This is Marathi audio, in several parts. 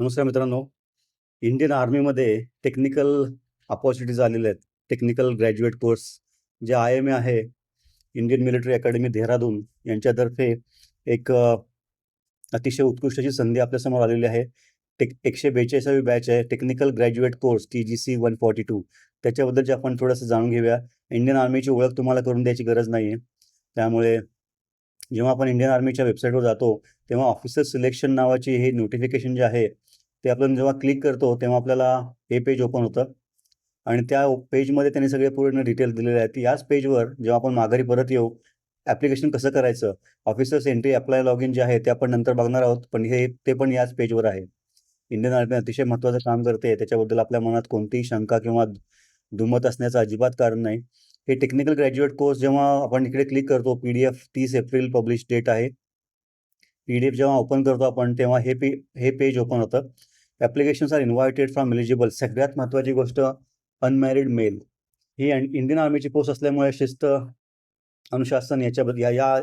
नमस्कार मित्रांनो. इंडियन आर्मीमध्ये टेक्निकल अपॉर्च्युनिटीज आलेल्या आहेत. टेक्निकल ग्रॅज्युएट कोर्स जे आय एम ए आहे. इंडियन मिलिटरी अकॅडमी देहरादून यांच्यातर्फे एक अतिशय उत्कृष्टाची संधी आपल्यासमोर आलेली आहे. टेक एकशे बेचाळीसावी बॅच आहे. Technical graduate course T G C one forty two त्याच्याबद्दलचे आपण थोडंसं जाणून घेऊया. इंडियन आर्मीची ओळख तुम्हाला करून द्यायची गरज नाही आहे त्यामुळे जेव्हा आपण इंडियन आर्मीच्या वेबसाईटवर जातो तेव्हा ऑफिसर सिलेक्शन नावाची हे नोटिफिकेशन जे आहे ते आपण जेव्हा क्लिक करतो तेव्हा आपल्याला हे पेज ओपन होतं. आणि त्या पेजमध्ये त्यांनी सगळे पूर्ण डिटेल दिलेले आहेत. याच पेजवर जेव्हा आपण माघारी परत येऊ ॲप्लिकेशन कसं करायचं? Officers entry apply log in जे आहे ते आपण नंतर बघणार आहोत. पण हे ते पण याच पेजवर आहे. इंडियन आर्मी अतिशय महत्त्वाचं काम करते. त्याच्याबद्दल आपल्या मनात कोणतीही शंका किंवा दुमत असण्याचं अजिबात कारण नाही. हे टेक्निकल ग्रॅज्युएट कोर्स जेव्हा आपण इकडे क्लिक करतो पी डी एफ तीस एप्रिल पब्लिश डेट आहे. पी डी एफ जेव्हा ओपन करतो आपण तेव्हा हे पे हे पेज ओपन होतं. Applications are invited from eligible सगळ्यात महत्त्वाची गोष्ट अनमॅरिड मेल ही इंडियन आर्मीची पोस्ट असल्यामुळे शिस्त अनुशासन याच्याबद्दल या या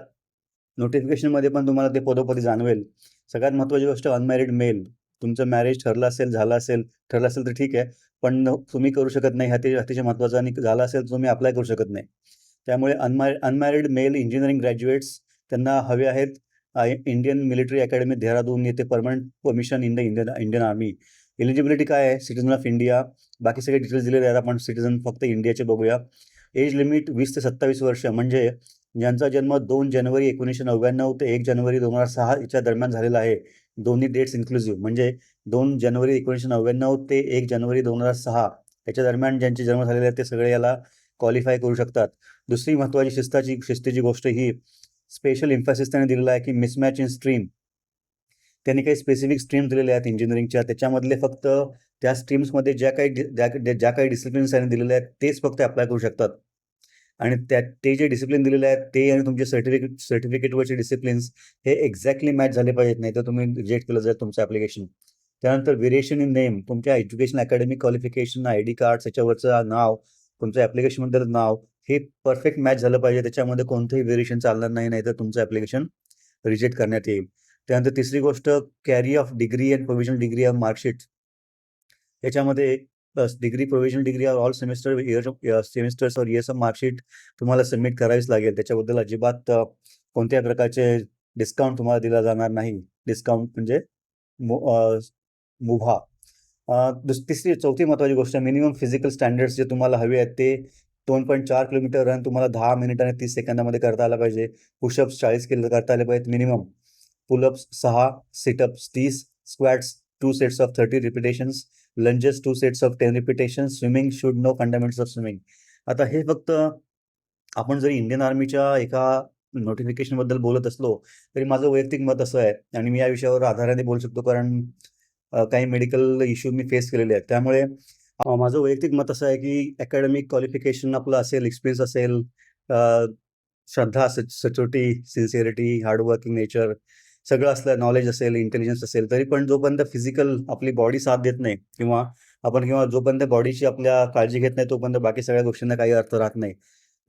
नोटिफिकेशनमध्ये पण तुम्हाला ते पदोपदी जाणवेल. सगळ्यात महत्त्वाची गोष्ट अनमॅरिड मेल तुमचं मॅरेज ठरलं असेल झालं असेल ठरलं असेल तर ठीक आहे. पण तुम्ही करू शकत नाही हा ते अतिशय महत्त्वाचं आणि झालं असेल तर तुम्ही अप्लाय करू शकत नाही. त्यामुळे अनमॅ अनमॅरिड मेल इंजिनिअरिंग ग्रॅज्युएट्स त्यांना हवे आहेत. इंडियन मिलिटरी अकॅडमी देहरादून येथे permanent permission in the Indian Indian army. Eligibility काय आहे? Citizen of India. बाकी सगळे डिटेल्स दिलेले आहेत. आपण सिटीजन फक्त इंडियाचे बघूया. एज लिमिट वीस ते सत्तावीस वर्ष. म्हणजे ज्यांचा जन्म दोन जानेवारी एकोणीसशे नव्याण्णव ते एक जानेवारी दोन हजार सहा याच्या दरम्यान झालेला आहे. दोन्ही डेट्स इन्क्लुझिव्ह म्हणजे दोन जानेवारी एकोणीसशे नव्याण्णव ते एक जानेवारी दोन हजार सहा याच्या दरम्यान ज्यांचे जन्म झालेले आहेत ते सगळे याला क्वालिफाय करू शकतात. दुसरी महत्त्वाची शिस्ताची शिस्तीची गोष्ट ही स्पेशल इम्फॅसिस त्याने दिलेला आहे की मिसमॅच इन स्ट्रीम त्यांनी काही स्पेसिफिक स्ट्रीम दिलेल्या आहेत इंजिनिअरिंगच्या त्याच्यामधले फक्त त्या स्ट्रीम्समध्ये ज्या काही ज्या काही डिसिप्लिन्स त्यांनी दिलेल्या आहेत तेच फक्त अप्लाय करू शकतात. आणि त्या ते जे डिसिप्लिन दिलेले आहेत ते आणि तुमचे सर्टिफिकेट सर्टिफिकेटवरचे डिसिप्लिन्स हे एक्झॅक्टली मॅच झाले पाहिजेत. नाही तर तुम्ही रिजेक्ट केलं जाईल तुमचं ॲप्लिकेशन त्यानंतर व्हेरिएशन इन नेम तुमच्या education academic qualification I D card याच्यावरचं नाव तुमचं ॲप्लिकेशनमधलं नाव हे परफेक्ट मॅच झालं पाहिजे. त्याच्यामध्ये कोणतंही व्हेरिएशन चालणार नाही नाही तर तुमचं ॲप्लिकेशन रिजेक्ट करण्यात येईल. त्यानंतर तिसरी गोष्ट carry of degree and provisional degree of marksheet याच्यामध्ये degree provisional degree of all semester year semesters और इयर्स ऑफ मार्कशीट तुम्हाला सबमिट करावीच लागेल. त्याच्याबद्दल अजिबात कोणत्या कोणत्याही प्रकारचे डिस्काउंट तुम्हाला दिला जाणार नाही. डिस्काउंट म्हणजे मु मुभा. दुस तिसरी चौथी महत्त्वाची गोष्ट मिनिमम फिजिकल स्टँडर्ड्स जे तुम्हाला हवे आहेत ते दोन पॉईंट चार किलोमीटर रन तुम्हाला दहा मिनिट आणि तीस सेकंदामध्ये करता आला पाहिजे. पुशअप्स चाळीस किलो करता आले पाहिजेत मिनिमम पुलअप्स सहा सिटअप्स तीस squats two sets of thirty repetitions lunges two sets of ten repetition swimming should know fundaments of swimming आता हे फक्त आपण जरी इंडियन आर्मीच्या एका नोटिफिकेशनबद्दल बोलत असलो तरी माझं वैयक्तिक मत असं आहे आणि मी या विषयावर आधाराने बोलू शकतो कारण काही मेडिकल इश्यू मी फेस केलेले आहेत. त्यामुळे माझं वैयक्तिक मत असं आहे की अकॅडमिक क्वालिफिकेशन आपलं असेल एक्सपिरियन्स असेल श्रद्धा सचोटी सिन्सिअरिटी हार्डवर्किंग नेचर सगळं असलं नॉलेज असेल इंटेलिजन्स असेल तरी पण जोपर्यंत फिजिकल आपली बॉडी साथ देत नाही किंवा आपण किंवा जोपर्यंत बॉडीची आपल्या काळजी घेत नाही तोपर्यंत बाकी सगळ्या गोष्टींना काही अर्थ राहत नाही.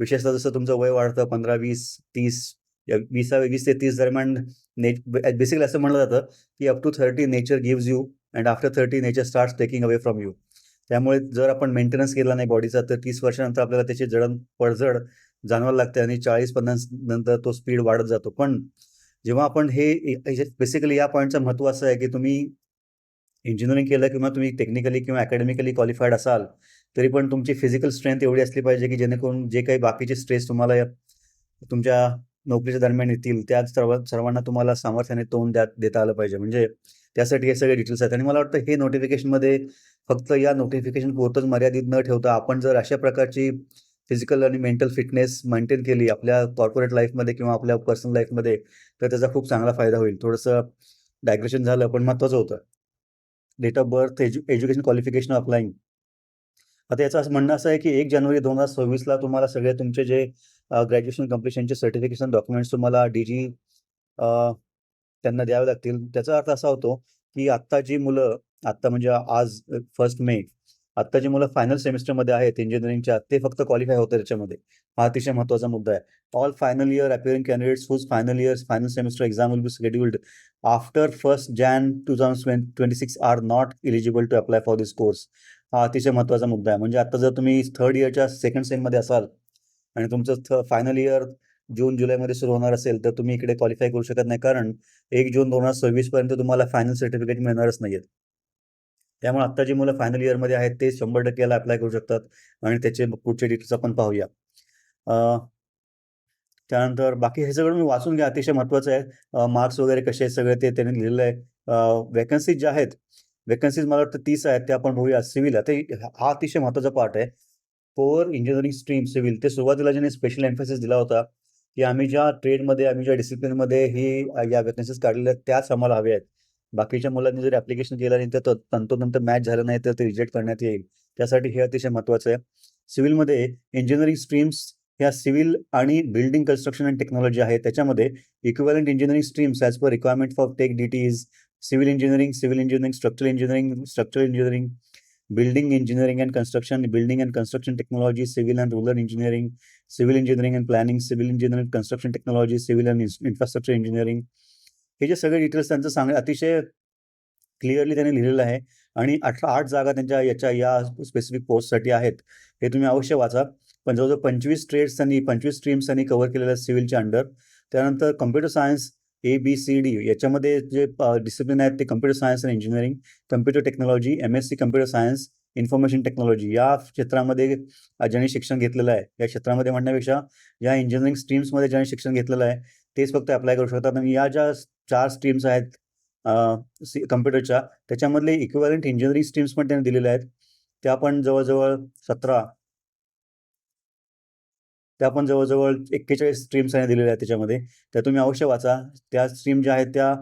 विशेषतः जसं तुमचं वय वाढतं पंधरा वीस तीस या वीस ते तीस दरम्यान ने बेसिकली असं म्हणलं जातं की up to thirty nature gives you and after thirty nature start taking away from you त्यामुळे जर आपण मेंटेनन्स केला नाही बॉडीचा तर तीस वर्षानंतर आपल्याला त्याची जडण पडझड जाणवायला लागते आणि चाळीस पन्नास नंतर तो स्पीड वाढत जातो. पण जेव्हा आपण हे बेसिकली या पॉईंटचं महत्त्व असं आहे की तुम्ही इंजिनिअरिंग केलं किंवा तुम्ही टेक्निकली किंवा अकॅडमिकली क्वालिफाईड असाल तरी पण तुमची फिजिकल स्ट्रेंथ एवढी असली पाहिजे की जेणेकरून जे काही बाकीचे स्ट्रेस तुम्हाला या- तुमच्या नोकरीच्या दरम्यान येतील त्या सर्व सर्वांना तुम्हाला सामर्थ्याने तोंड द्या देता आलं पाहिजे. म्हणजे त्यासाठी हे सगळे डिटेल्स आहेत. आणि मला वाटतं हे नोटिफिकेशनमध्ये फक्त या नोटिफिकेशन पुरतंच मर्यादित न ठेवता आपण जर अशा प्रकारची फिजिकल आणि मेंटल फिटनेस मेंटेन केली आपल्या कॉर्पोरेट लाईफमध्ये किंवा आपल्या पर्सनल लाईफमध्ये तर त्याचा खूप चांगला फायदा होईल. थोडंसं डायग्रेशन झालं पण महत्त्वाचं होतं. डेट ऑफ बर्थ एज्यु एज्युकेशन क्वालिफिकेशन अप्लाईंग आता याचं असं म्हणणं असं आहे की एक जानेवारी दोन हजार सव्वीसला तुम्हाला सगळे तुमचे जे ग्रॅज्युएशन कम्प्लिशनचे सर्टिफिकेशन डॉक्युमेंट्स तुम्हाला डी जी त्यांना द्यावे लागतील. त्याचा अर्थ असा होतो की आत्ता जी मुलं आत्ता म्हणजे आज फर्स्ट मे आत्ता जी मुलं फायनल सेमिस्टरमध्ये आहेत इंजिनिअरिंगच्या ते फक्त क्वालिफाय होतं त्याच्यामध्ये. हा अतिशय महत्त्वाचा मुद्दा आहे. All final year appearing candidates whose final year final semester exam will be scheduled after first Jan two thousand twenty six are not eligible to apply for this course हा अतिशय महत्त्वाचा मुद्दा आहे. म्हणजे आता जर तुम्ही थर्ड इयरच्या सेकंड सेममध्ये असाल आणि तुमचं फायनल इयर जून जुलैमध्ये सुरू होणार असेल तर तुम्ही इकडे क्वालिफाय करू शकत नाही. कारण एक जून दोन हजार सव्वीस पर्यंत तुम्हाला फायनल सर्टिफिकेट मिळणारच नाहीये त्यामुळे आता जी मुलं फायनल इयरमध्ये आहेत ते शंभर टक्के याला अप्लाय करू शकतात आणि त्याचे पुढचे डिटेल्स आपण पाहूया. त्यानंतर बाकी हे सगळं मी वाचून घ्या. अतिशय महत्वाचं आहे. मार्क्स वगैरे कसे आहेत सगळे ते त्यांनी लिहिलेलं आहे. वेकन्सीज ज्या आहेत वेकन्सीज मला वाटतं तीस आहेत ते आपण बघूया. सिव्हिल आता हा अतिशय महत्त्वाचा पार्ट आहे. कोर इंजिनिअरिंग स्ट्रीम सिव्हिल ते सुरुवातीला ज्याने स्पेशल एम्फेसिस दिला होता की आम्ही ज्या ट्रेडमध्ये आम्ही ज्या डिसिप्लिनमध्ये ही या वेकन्सीज काढलेल्या आहेत त्याच आम्हाला हव्या आहेत. बाकीच्या मुलांनी जर ॲप्लिकेशन केलं नाही तर तंतोतंत मॅच झालं नाही तर ते रिजेक्ट करण्यात येईल. त्यासाठी हे अतिशय महत्त्वाचं आहे. सिव्हिलमध्ये इंजिनिअरिंग स्ट्रीम्स ह्या सिव्हिल आणि बिल्डिंग कन्स्ट्रक्शन अँड टेक्नॉलॉजी आहे त्याच्यामध्ये equivalent engineering streams as per requirement for tech deities civil engineering civil engineering structural engineering structural engineering building engineering and construction, building and construction technology, civil and rural engineering, civil engineering and planning, civil engineering, and construction technology, civil and infrastructure engineering. हे जे सगळे डिटेल्स त्यांचं सांग अतिशय क्लिअरली त्यांनी लिहिलेलं आहे आणि अठरा आठ जागा त्यांच्या याच्या या स्पेसिफिक पोस्टसाठी आहेत हे तुम्ही अवश्य वाचा पण जवळजवळ पंचवीस ट्रेड्स त्यांनी पंचवीस स्ट्रीम्स त्यांनी कव्हर केलेल्या सिव्हिलच्या अंडर त्यानंतर computer science A B C D याच्यामध्ये जे डिसिप्लिन आहेत ते कम्प्युटर सायन्स आणि engineering computer technology M S C computer science information technology या क्षेत्रामध्ये ज्यांनी शिक्षण घेतलेलं आहे या क्षेत्रामध्ये म्हणण्यापेक्षा या इंजिनिअरिंग स्ट्रीम्समध्ये ज्यांनी शिक्षण घेतलेलं आहे तेच फक्त अप्लाय करू शकतात. आणि या ज्या चार स्ट्रीम्स आहेत कम्प्युटरच्या त्याच्यामधले इक्विवलंट इंजिनिअरिंग स्ट्रीम्स पण त्यांनी दिलेल्या आहेत. त्या पण जवळजवळ सतरा त्या पण जवळजवळ एक्केचाळीस स्ट्रीम्स आहे दिलेल्या आहेत त्याच्यामध्ये. त्या तुम्ही अवश्य वाचा. त्या स्ट्रीम ज्या आहेत त्या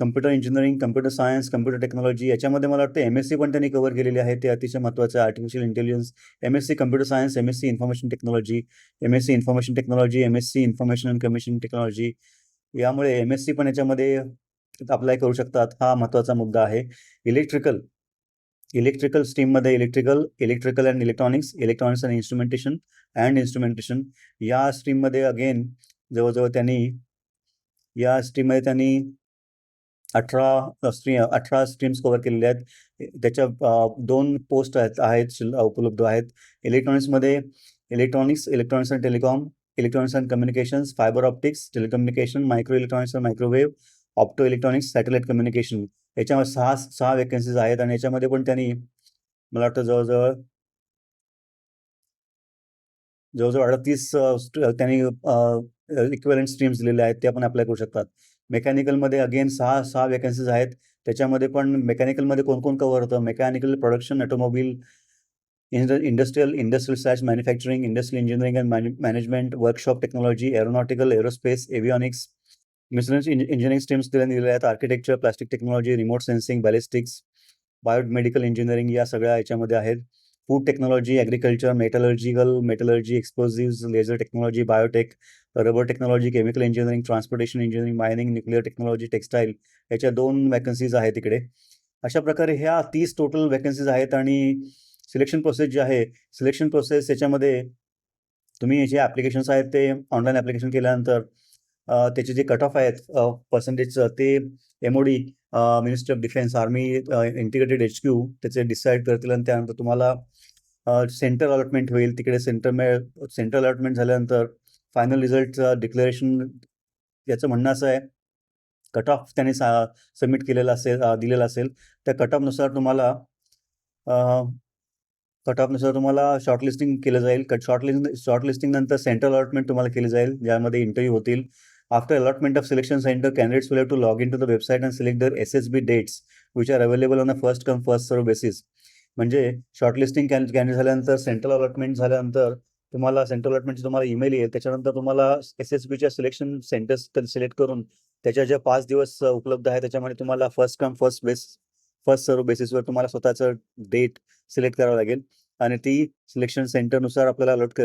computer engineering computer science computer technology याच्यामध्ये मला वाटतं एम एस सी पण त्यांनी कव्हर केलेली आहे ते अतिशय महत्त्वाचं आहे. Artificial intelligence M S C computer science M S C information technology M S C information technology M S C information and commission technology यामुळे एम एस सी पण याच्यामध्ये अप्लाय करू शकतात. हा महत्त्वाचा मुद्दा आहे. Electrical electrical स्ट्रीममध्ये electrical electrical and electronics electronics and instrumentation and instrumentation या स्ट्रीममध्ये अगेन जवळजवळ त्यांनी या स्ट्रीममध्ये त्यांनी अठरा स्ट्री अठरा स्ट्रीम्स कव्हर केलेल्या आहेत. त्याच्या दोन पोस्ट आहेत आहेत उपलब्ध आहेत. इलेक्ट्रॉनिक्समध्ये electronics electronics and telecom electronics and communications fibre optics telecommunication micro electronics and microwave opto electronics satellite communication याच्यामध्ये सहा सहा वेकन्सीज आहेत आणि याच्यामध्ये पण त्यांनी मला वाटतं जवळजवळ जवळजवळ अडतीस त्यांनी इक्वेलंट स्ट्रीम्स दिलेल्या आहेत ते पण अप्लाय करू शकतात. मेकॅनिकलमध्ये अगेन सहा सहा वेकन्सीज आहेत. त्याच्यामध्ये पण मेकॅनिकलमध्ये कोण कोण कव्हर होतं? Mechanical production automobile industrial industrial such manufacturing industrial engineering and management workshop technology aeronautical aerospace avionics miscellaneous engineering streams त्यांनी दिलेल्या आहेत. Architecture plastic technology remote sensing ballistics biomedical engineering या सगळ्या याच्यामध्ये आहेत. Food technology agriculture metallurgical metallurgy explosive laser technology biotech rubber technology chemical engineering transportation engineering mining nuclear technology textile याच्या दोन वॅकन्सीज आहेत तिकडे अशा प्रकारे ह्या तीस टोटल वॅकन्सीज आहेत आणि सिलेक्शन प्रोसेस जी आहे सिलेक्शन प्रोसेस याच्यामध्ये तुम्ही जे ॲप्लिकेशन्स आहेत ते ऑनलाईन ॲप्लिकेशन केल्यानंतर त्याचे जे कट ऑफ आहेत पर्सेंटेजचं ते M O D ministry of defence army integrated H Q त्याचे डिसाईड करतील आणि त्यानंतर तुम्हाला सेंटर अलॉटमेंट होईल. तिकडे सेंटर मिळेल सेंटर अलॉटमेंट झाल्यानंतर फायनल रिझल्टचं डिक्लेरेशन याचं म्हणणं असं आहे. कट ऑफ त्याने सा सबमिट केलेला असेल दिलेला असेल. त्या कट ऑफनुसार तुम्हाला कट ऑफनुसार तुम्हाला शॉर्टलिस्टिंग केलं जाईल. कट शॉर्टलिस्ट शॉर्टलिस्टिंग नंतर सेंट्रल अलॉटमेंट तुम्हाला केली जाईल ज्यामध्ये इंटरव्ह्यू होतील. After allotment of selection centre candidates will have to log in the website website select their SSB dates, which are dates on a first come first first come first serve basis म्हणजे शॉर्टलिस्टिंग कॅन्डिडेट झाल्यानंतर सेंट्रल अलॉटमेंट झाल्यानंतर तुम्हाला सेंट्रल अलॉटमेंटची तुम्हाला ईमेल येईल. त्याच्यानंतर तुम्हाला एस एस बीच्या सिलेक्शन सेंटर्स सिलेक्ट करून त्याच्या ज्या पाच दिवस उपलब्ध आहे त्याच्यामध्ये तुम्हाला first come first base first serve बेसिसवर तुम्हाला स्वतःचं डेट सिलेक्ट करावं लागेल. आणि ती सिलेक्शन सेंटरनुसार आपल्याला अलॉट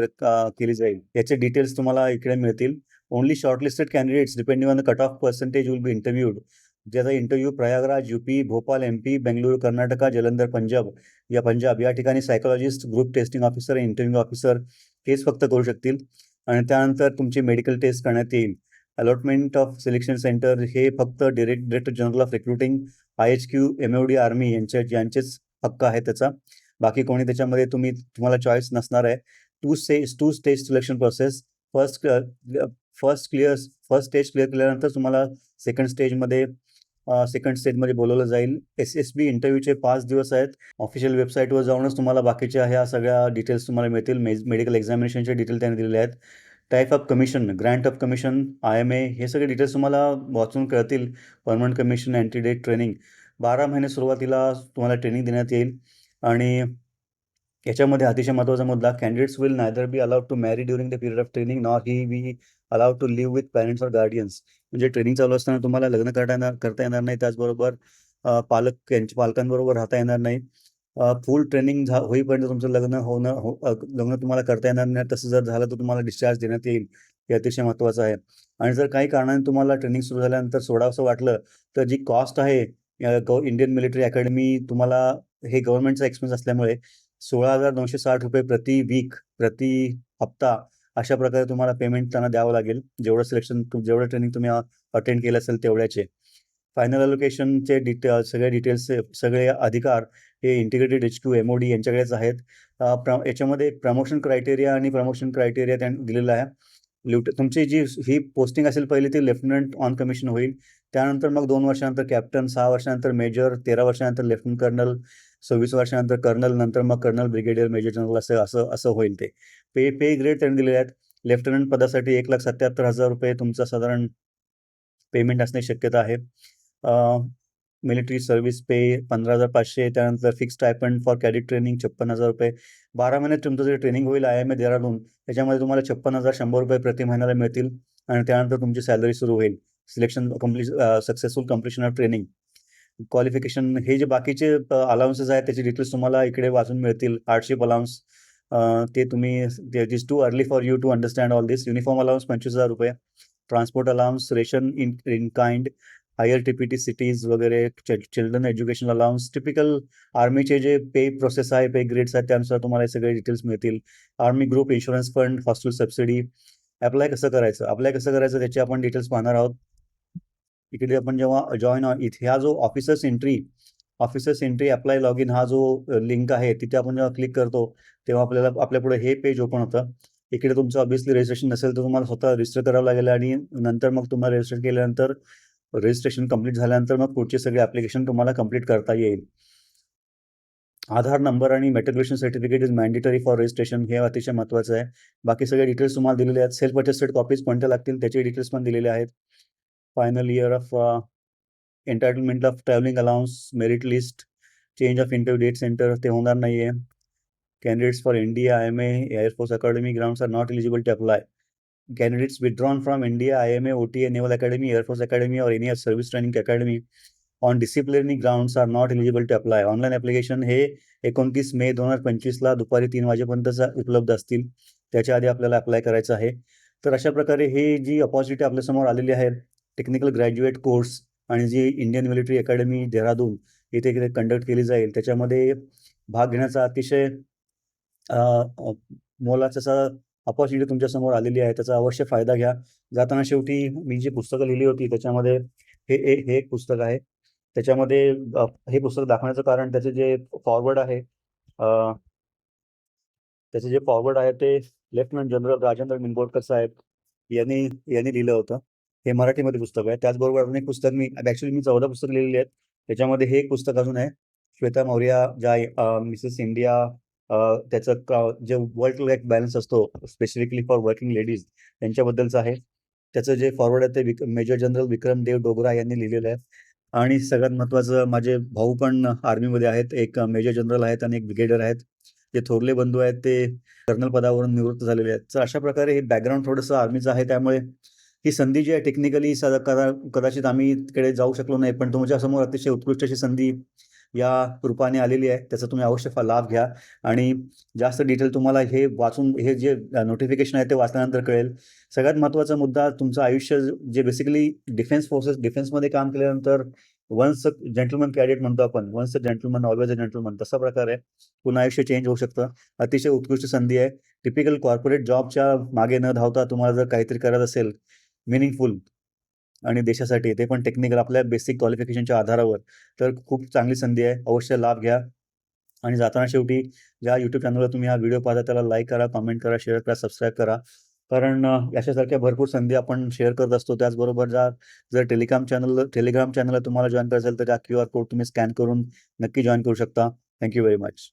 केली जाईल. याचे डिटेल्स तुम्हाला इकडे मिळतील. Only shortlisted candidates, depending on the cut off percentage be interviewed. Interviewed ज्याचा interview Prayagraj UP Bhopal M P Bengaluru Karnataka Jalandhar Punjab या पंजाब या ठिकाणी psychologist group testing officer interview officer हेच फक्त करू शकतील. आणि त्यानंतर तुमची मेडिकल टेस्ट करण्यात येईल. अलॉटमेंट ऑफ सिलेक्शन सेंटर हे फक्त direct director general of recruiting I H Q M O D army यांच्या यांचेच हक्क आहे त्याचा. बाकी कोणी त्याच्यामध्ये तुम्ही तुम्हाला चॉईस नसणार आहे. Two stage two stage selection process first first clear first stage clear केल्यानंतर तुम्हाला सेकंड स्टेजमध्ये सेकंड स्टेजमध्ये बोलवलं जाईल. एस एस बी इंटरव्ह्यूचे पाच दिवस आहेत. ऑफिशियल वेबसाईटवर जाऊनच तुम्हाला बाकीच्या ह्या सगळ्या डिटेल्स तुम्हाला मिळतील. मेडिकल एक्झामिनेशनचे डिटेल त्यांनी दिलेले आहेत. Type of commission grant of commission I M A हे सगळे डिटेल्स तुम्हाला वाचून कळतील. Permanent commission antedate training बारा महिने सुरुवातीला तुम्हाला ट्रेनिंग देण्यात येईल. आणि याच्यामध्ये अतिशय महत्त्वाचा मुद्दा candidates will neither be allowed to marry during the period of training nor he be allowed to live with parents or guardians म्हणजे ट्रेनिंग चालू असताना तुम्हाला लग्न करता येणार करता येणार नाही त्याचबरोबर पालक यांच्या पालकांबरोबर राहता येणार नाही. फुल ट्रेनिंग झा होईपर्यंत तुमचं लग्न होणं हो लग्न तुम्हाला करता येणार नाही. तसं जर झालं तर तुम्हाला डिस्चार्ज देण्यात येईल. हे अतिशय महत्त्वाचं आहे. आणि जर काही कारणाने तुम्हाला ट्रेनिंग सुरू झाल्यानंतर सोडावंसं वाटलं तर जी कॉस्ट आहे गव इंडियन मिलिटरी अकॅडमी तुम्हाला हे गव्हर्नमेंटचा एक्सपेन्स असल्यामुळे सोळा हजार दोनशे साठ रुपये प्रति वीक प्रति हप्ता अशा प्रकारे तुम्हाला पेमेंट त्यांना द्यावं लागेल. जेवढं सिलेक्शन जेवढं ट्रेनिंग तुम्ही अटेंड केलं असेल तेवढ्याचे. फायनल अलोकेशनचे डिटे सगळे डिटेल्स सगळे अधिकार हे integrated H Q M O D यांच्याकडेच आहेत. प्र याच्यामध्ये प्रमोशन क्रायटेरिया आणि प्रमोशन क्रायटेरिया त्यांनी दिलेला आहे. ल्युट तुमची जी ही पोस्टिंग असेल पहिली ती लेफ्टनंट ऑन कमिशन होईल. त्यानंतर मग दोन वर्षानंतर कॅप्टन सहा वर्षानंतर मेजर तेरा वर्षानंतर लेफ्टनंट कर्नल सव्वीस वर्षानंतर कर्नल नंतर मग कर्नल ब्रिगेडियर मेजर जनरल असं असं असं होईल ते. पे पे ग्रेड त्यांनी दिलेले आहेत. लेफ्टनंट पदासाठी एक लाख सत्याहत्तर हजार रुपये तुमचं साधारण पेमेंट असण्याची शक्यता आहे. मिलिटरी सर्व्हिस पे पंधरा हजार पाचशे त्यानंतर fix stipend for cadet training छप्पन हजार रुपये. बारा महिन्यात तुमचं जे ट्रेनिंग होईल आय एम ए देहराडून त्याच्यामध्ये तुम्हाला छप्पन हजार शंभर रुपये प्रति महिन्याला मिळतील आणि त्यानंतर तुमची सॅलरी सुरू होईल. Selection complete successful completion of training qualification हे जे बाकीचे uh, अलाउन्सेस आहेत त्याचे डिटेल्स तुम्हाला इकडे वाचून मिळतील. हार्डशिप अलाउन्स uh, ते तुम्ही it is too early for you to understand all this uniform allowance पंचवीस हजार रुपये. Transport allowance ration in in kind higher T P T cities वगैरे चिल्ड्रन एज्युकेशन अलाउन्स टिपिकल आर्मीचे जे पे प्रोसेस आहे पे ग्रेड्स आहेत त्यानुसार तुम्हाला हे सगळे डिटेल्स मिळतील. Army group insurance fund hostel subsidy apply कसं करायचं? अप्लाय कसं करायचं? त्याचे आपण डिटेल्स पाहणार आहोत. इकडे आपण जेव्हा जॉईन इथे हा जो officers entry officers entry apply log in हा जो लिंक आहे तिथे आपण जेव्हा क्लिक करतो तेव्हा आपल्याला आपल्या पुढे हे पेज ओपन होतं. इकडे तुमचं ऑब्विसली रजिस्ट्रेशन नसेल तर तुम्हाला स्वतः रजिस्टर करावं लागेल आणि नंतर मग तुम्हाला रजिस्टर केल्यानंतर रजिस्ट्रेशन कंप्लीट झाल्यानंतर मग पुढचे सगळे ॲप्लिकेशन तुम्हाला कंप्लीट करता येईल. आधार नंबर आणि matriculation certificate is mandatory for registration हे अतिशय महत्त्वाचं आहे. बाकी सगळे डिटेल्स तुम्हाला दिलेले आहेत. सेल्फ अटेस्टेड कॉपीज कोणत्या लागतील त्याचे डिटेल्स पण दिलेले आहेत. Final year of entitlement of travelling allowance merit list change of interview date centre ते होणार नाही आहे candidates for India I M A air force academy grounds are not eligible to apply candidates withdrawn from India, IMA, OTA, Naval Academy, Air Force Academy, or any other service training academy on disciplinary grounds are not eligible to apply. Online application हे एकोणतीस मे दोन हजार पंचवीसला दुपारी तीन वाजेपर्यंत उपलब्ध असतील. त्याच्या आधी आपल्याला अप्लाय करायचं आहे. तर अशा प्रकारे हे जी अपॉर्च्युनिटी आपल्यासमोर आलेली आहे टेक्निकल ग्रॅज्युएट कोर्स आणि जी इंडियन मिलिटरी अकॅडमी देहरादून इथे कंडक्ट केली जाईल त्याच्यामध्ये भाग घेण्याचा अतिशय मोलाचा असा अपॉर्च्युनिटी तुमच्यासमोर आलेली आहे त्याचा अवश्य फायदा घ्या. जाताना शेवटी मी जी पुस्तकं लिहिली होती त्याच्यामध्ये हे हे एक पुस्तक आहे. त्याच्यामध्ये हे पुस्तक दाखवण्याचं कारण त्याचे जे फॉरवर्ड आहे त्याचे जे फॉरवर्ड आहे ते लेफ्टनंट जनरल राजेंद्र निंबोडकर साहेब यांनी यांनी लिहिलं होतं. हे मराठीमध्ये पुस्तक आहे. त्याचबरोबर अनेक पुस्तक मी ऍक्च्युली मी चौदा पुस्तक लिहिलेली आहेत. त्याच्यामध्ये हे एक पुस्तक अजून आहे. श्वेता मौर्या ज्या मिसेस इंडिया त्याचं जे वर्ल्ड लाईफ बॅलन्स असतो स्पेसिफिकली फॉर वर्किंग लेडीज त्यांच्याबद्दलचं आहे. त्याचं जे फॉरवर्ड आहे ते मेजर जनरल विक्रम देव डोगरा यांनी लिहिलेलं आहे. आणि सगळ्यात महत्त्वाचं माझे भाऊ पण आर्मीमध्ये आहेत. एक मेजर जनरल आहेत आणि एक ब्रिगेडियर आहेत. जे थोरले बंधू आहेत ते कर्नल पदावरून निवृत्त झालेले आहेत. तर अशा प्रकारे हे बॅकग्राऊंड थोडंसं आर्मीचं आहे. त्यामुळे ही संधी जी आहे टेक्निकली कदा कदाचित आम्ही तिकडे जाऊ शकलो नाही पण तुमच्यासमोर अतिशय उत्कृष्ट अशी संधी या रूपाने आलेली आहे. त्याचा तुम्ही अवश्य लाभ घ्या. आणि जास्त डिटेल तुम्हाला हे वाचून हे जे नोटिफिकेशन आहे ते वाचल्यानंतर कळेल. सगळ्यात महत्त्वाचा मुद्दा तुमचं आयुष्य जे बेसिकली डिफेन्स फोर्सेस डिफेन्समध्ये काम केल्यानंतर वन्स अ जेंटलमन कॅडेट म्हणतो आपण once a gentleman always a gentleman तसा प्रकार आहे. पुन्हा आयुष्य चेंज होऊ शकतं. अतिशय उत्कृष्ट संधी आहे. टिपिकल कॉर्पोरेट जॉबच्या मागे न धावता तुम्हाला जर काहीतरी करत असेल मिनिंगफुल आणि देशासाठी ते पण टेक्निकल आपल्या बेसिक क्वालिफिकेशनच्या आधारावर. तर खूप चांगली संधी आहे. अवश्य लाभ घ्या. आणि जाताना शेवटी ज्या यूट्यूब चॅनलवर तुम्ही हा व्हिडिओ पाहता त्याला लाईक करा कमेंट करा शेअर करा सबस्क्राईब करा. कारण याच्यासारख्या भरपूर संधी आपण शेअर करत असतो. त्याचबरोबर ज्या जर टेलिग्राम चॅनल टेलिग्राम चॅनलला तुम्हाला जॉईन करायचं असेल तर त्या क्यू आर कोड तुम्ही स्कॅन करून नक्की जॉईन करू शकता. Thank you very much